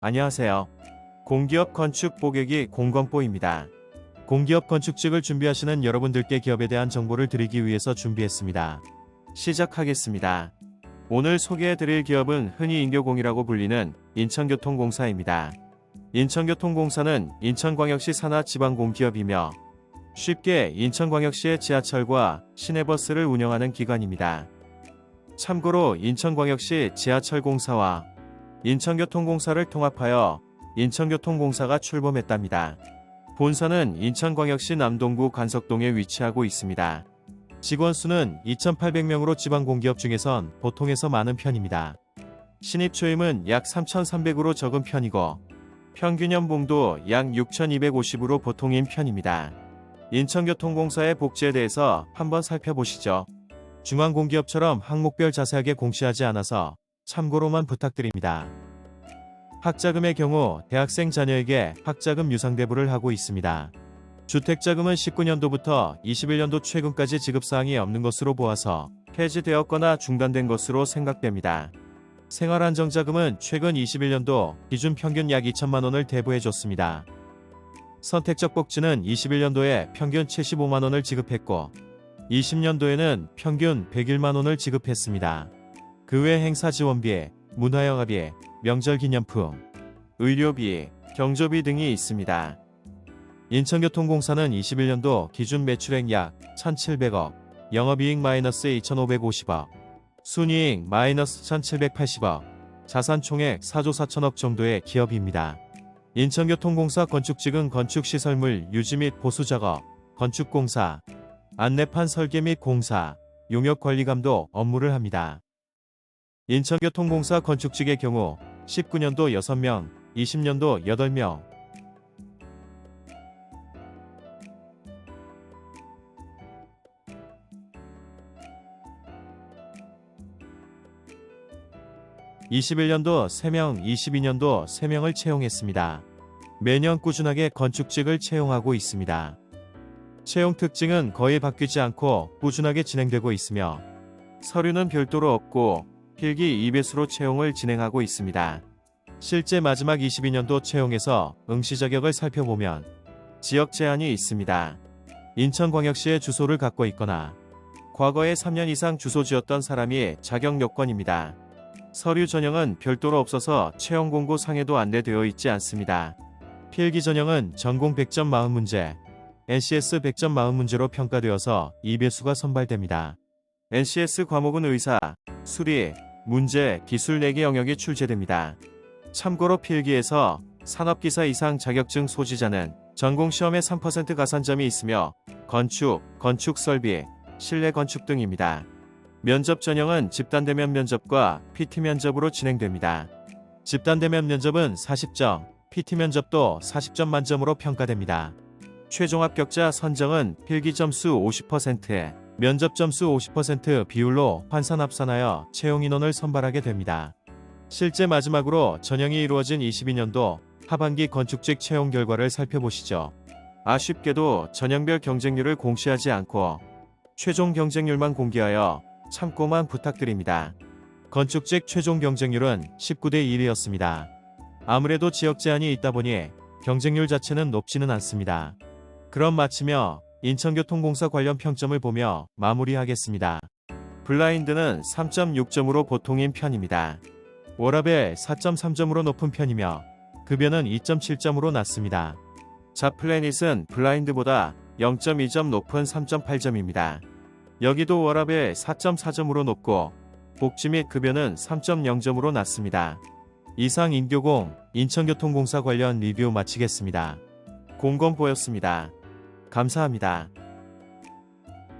안녕하세요. 공기업 건축 보객이 공건보입니다. 공기업 건축직을 준비하시는 여러분들께 기업에 대한 정보를 드리기 위해서 준비했습니다. 시작하겠습니다. 오늘 소개해드릴 기업은 흔히 인교공이라고 불리는 인천교통공사입니다. 인천교통공사는 인천광역시 산하지방공기업이며 쉽게 인천광역시의 지하철과 시내버스를 운영하는 기관입니다. 참고로 인천광역시 지하철공사와 인천교통공사를 통합하여 인천교통공사가 출범했답니다. 본사는 인천광역시 남동구 간석동에 위치하고 있습니다. 직원 수는 2,800명으로 지방공기업 중에선 보통에서 많은 편입니다. 신입 초임은 약 3,300으로 적은 편이고 평균 연봉도 약 6,250으로 보통인 편입니다. 인천교통공사의 복지에 대해서 한번 살펴보시죠. 중앙공기업처럼 항목별 자세하게 공시하지 않아서 참고로만 부탁드립니다. 학자금의 경우 대학생 자녀에게 학자금 유상 대부를 하고 있습니다. 주택자금은 19년도부터 21년도 최근까지 지급사항이 없는 것으로 보아서 폐지되었거나 중단된 것으로 생각됩니다. 생활안정자금은 최근 21년도 기준 평균 약 2천만 원을 대부해 줬습니다. 선택적 복지는 21년도에 평균 75만 원을 지급했고 20년도에는 평균 101만 원을 지급했습니다. 그 외 행사 지원비, 문화영화비, 명절 기념품, 의료비, 경조비 등이 있습니다. 인천교통공사는 21년도 기준 매출액 약 1,700억, 영업이익 마이너스 2,550억, 순이익 마이너스 1,780억, 자산 총액 4조 4천억 정도의 기업입니다. 인천교통공사 건축직은 건축시설물 유지 및 보수작업, 건축공사, 안내판 설계 및 공사, 용역관리감독 업무를 합니다. 인천교통공사 건축직의 경우 19년도 6명, 20년도 8명, (21년도) 3명 (22년도) 3명을 채용했습니다. 매년 꾸준하게 건축직을 채용하고 있습니다. 채용 특징은 거의 바뀌지 않고 꾸준하게 진행되고 있으며 서류는 별도로 없고 필기 2배수로 채용을 진행하고 있습니다. 실제 마지막 22년도 채용에서 응시 자격을 살펴보면 지역 제한이 있습니다. 인천광역시의 주소를 갖고 있거나 과거에 3년 이상 주소지였던 사람이 자격 요건입니다. 서류 전형은 별도로 없어서 채용 공고 상에도 안내되어 있지 않습니다. 필기 전형은 전공 100점 40문제, NCS 100점 40문제로 평가되어서 2배수가 선발됩니다. NCS 과목은 의사, 수리, 문제, 기술 4개 영역이 출제됩니다. 참고로 필기에서 산업기사 이상 자격증 소지자는 전공시험에 3% 가산점이 있으며 건축, 건축설비, 실내 건축 등입니다. 면접 전형은 집단 대면 면접과 PT 면접으로 진행됩니다. 집단 대면 면접은 40점, PT 면접도 40점 만점으로 평가됩니다. 최종 합격자 선정은 필기 점수 50%에 면접 점수 50% 비율로 환산합산하여 채용 인원을 선발하게 됩니다. 실제 마지막으로 전형이 이루어진 22년도 하반기 건축직 채용 결과를 살펴보시죠. 아쉽게도 전형별 경쟁률을 공시하지 않고 최종 경쟁률만 공개하여 참고만 부탁드립니다. 건축직 최종 경쟁률은 19대 1이었습니다. 아무래도 지역 제한이 있다 보니 경쟁률 자체는 높지는 않습니다. 그럼 마치며 인천교통공사 관련 평점을 보며 마무리하겠습니다. 블라인드는 3.6점으로 보통인 편입니다. 워라벨 4.3점으로 높은 편이며 급여는 2.7점으로 낮습니다. 자플래닛은 블라인드보다 0.2점 높은 3.8점입니다. 여기도 워라벨 4.4점으로 높고 복지 및 급여는 3.0점으로 낮습니다. 이상 인교공 인천교통공사 관련 리뷰 마치겠습니다. 공건보였습니다. 감사합니다.